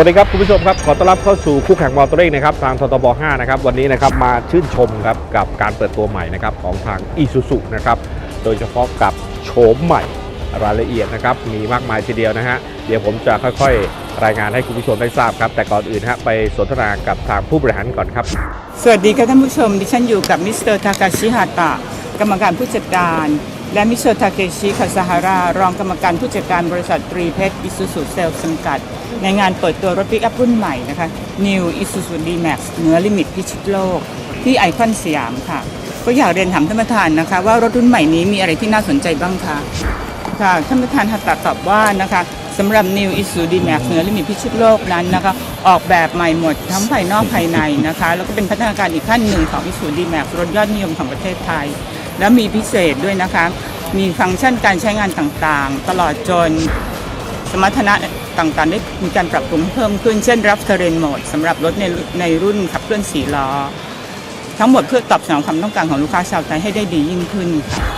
วัสดีครับคุณผู้ชมครับขอต้อนรับเข้าสู่คู่แข่งมอเตอร์เร่นะครับทางทตบ5นะครับวันนี้นะครับมาชื่นชมครับกับการเปิดตัวใหม่นะครับของทางอีซูซุนะครับโดยเฉพาะกับโฉมใหม่รายละเอียดนะครับมีมากมายทีเดียวนะฮะเดี๋ยวผมจะค่อยๆ รายงานให้คุณผู้ชมได้ทราบครับแต่ก่อนอื่นฮะไปสนทนากับทางผู้บริหารก่อนครับ สวัสดีค่ะท่านผู้ชมดิฉันอยู่กับมิสเตอร์ทากาชิฮาตะกรรมการผู้จัดการ และมิสเตอร์ทาเคชิคาซาฮารารองกรรมการผู้จัดการบริษัทตรีเพชรอิซูซุเซลจำกัด ในงานเปิดตัวรถปิกอัพรุ่นใหม่นะคะ New Isuzu D-Max เหนือลิมิตพิชิตโลก ที่ไอคอนสยามค่ะ ก็อยากเรียนถามท่านประธานนะคะ ว่ารถรุ่นใหม่นี้มีอะไรที่น่าสนใจบ้างคะ ค่ะ ท่านประธานฮัตตตอบว่านะคะสำหรับ New Isuzu D-Max เหนือลิมิตพิชิตโลกนั้นนะคะ ออกแบบใหม่หมดทั้งภายนอกภายในนะคะ แล้วก็เป็นพัฒนาการอีกขั้นหนึ่งของ Isuzu D-Max รถยอดนิยมของประเทศไทย และมีพิเศษด้วยนะคะ มีฟังก์ชันการใช้งานต่างๆ ตลอดจนสมรรถนะต่างๆ ได้มีการปรับปรุงเพิ่มขึ้น เช่นรับเทเรนโหมดสำหรับรถในในรุ่นขับเคลื่อนสีล้อ ทั้งหมดเพื่อตอบสนองความต้องการของลูกค้าชาวไทยให้ได้ดียิ่งขึ้นค่ะ